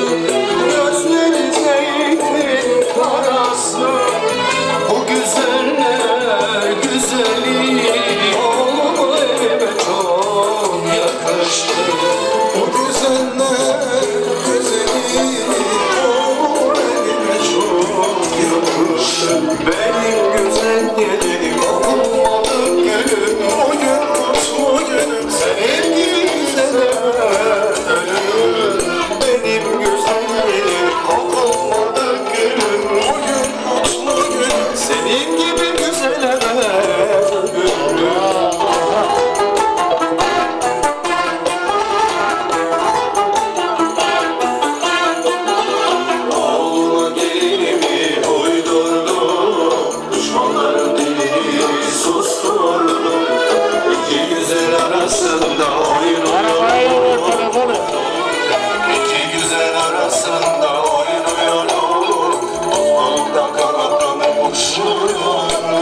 yarası Gözleri Bu güzeller güzeli Oğlum elime çok yakıştı. Bu güzeller güzeli Oğlum elime çok yakıştı. arasında oynuyor. Arabayı. İki güzel arasında oynuyor. Kolumda kanatlanıp uçuyor.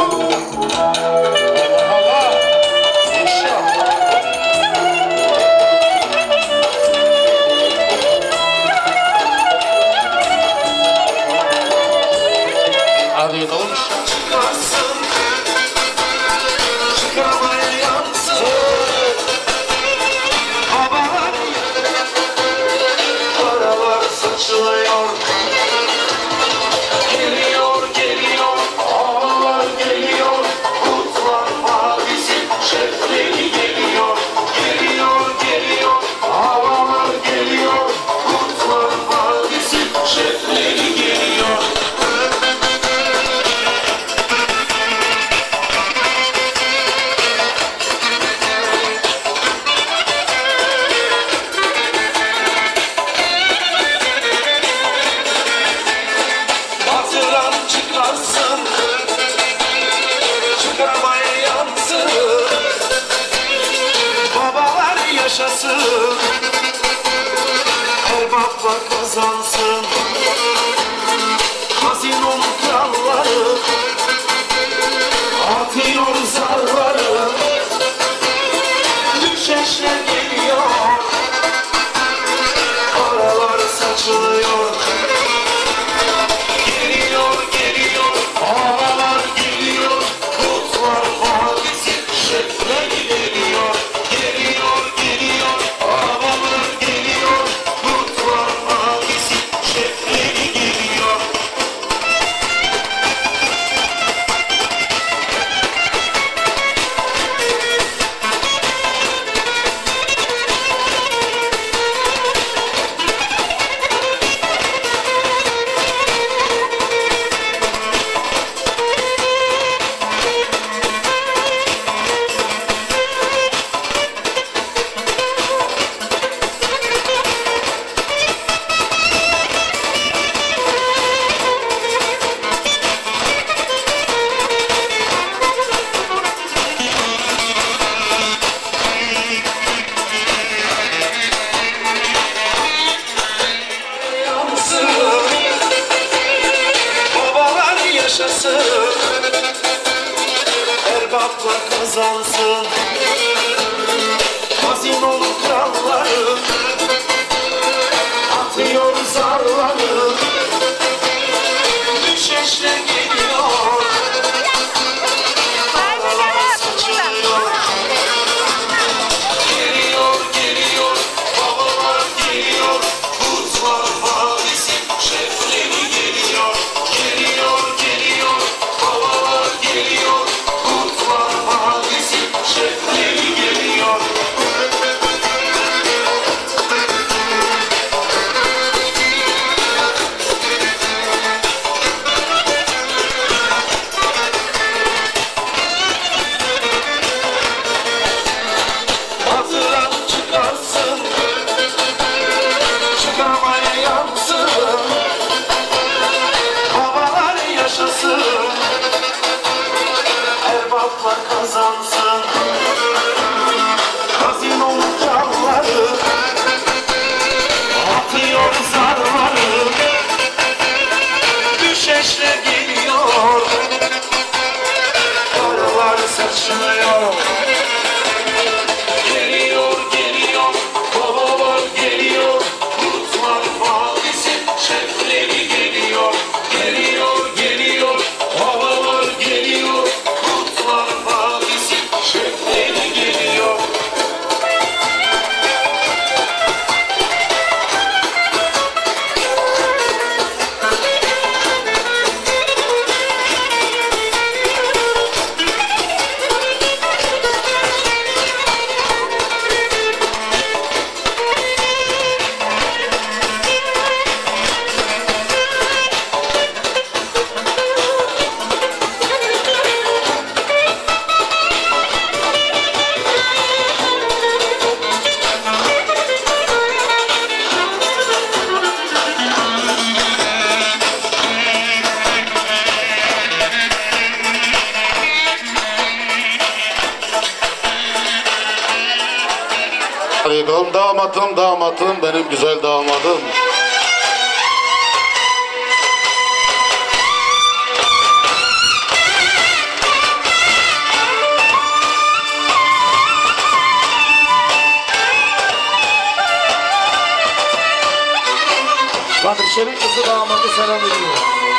杀死。yıkalım. Damatım damatım benim güzel damadım. Bakırşehir'in kızı damadı selam ediyor.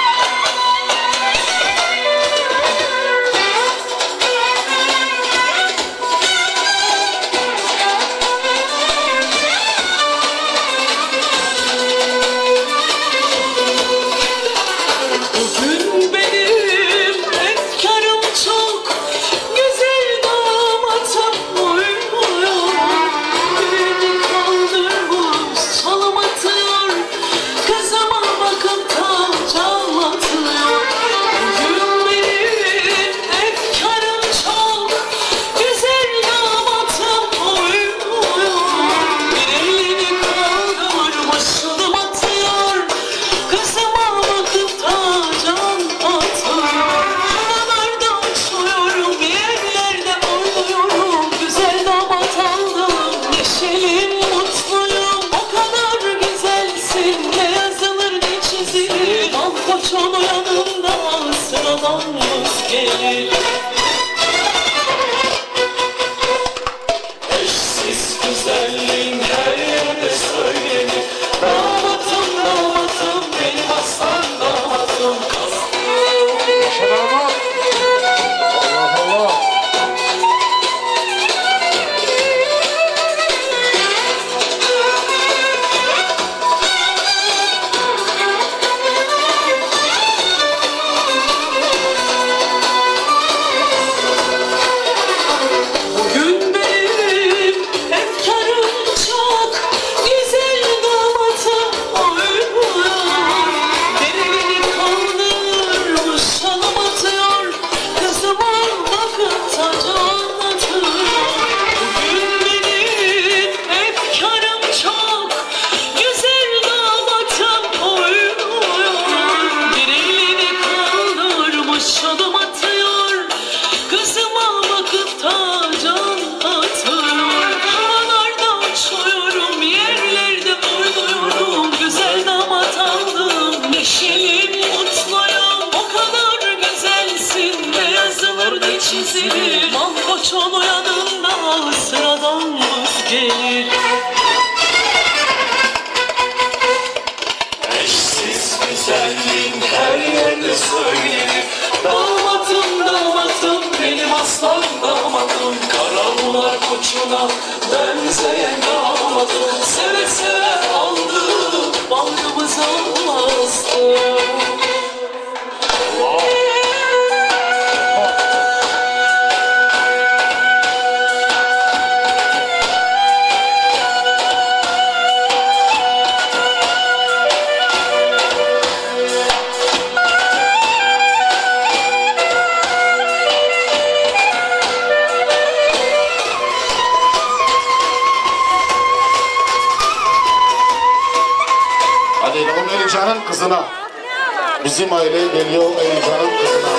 gelir Eşsiz güzelliğin her yerde söylenir Damadım damadım benim aslan damadım. Karabular koçuna benzeyen kızına. Bizim aile geliyor Eyüp'ün kızına.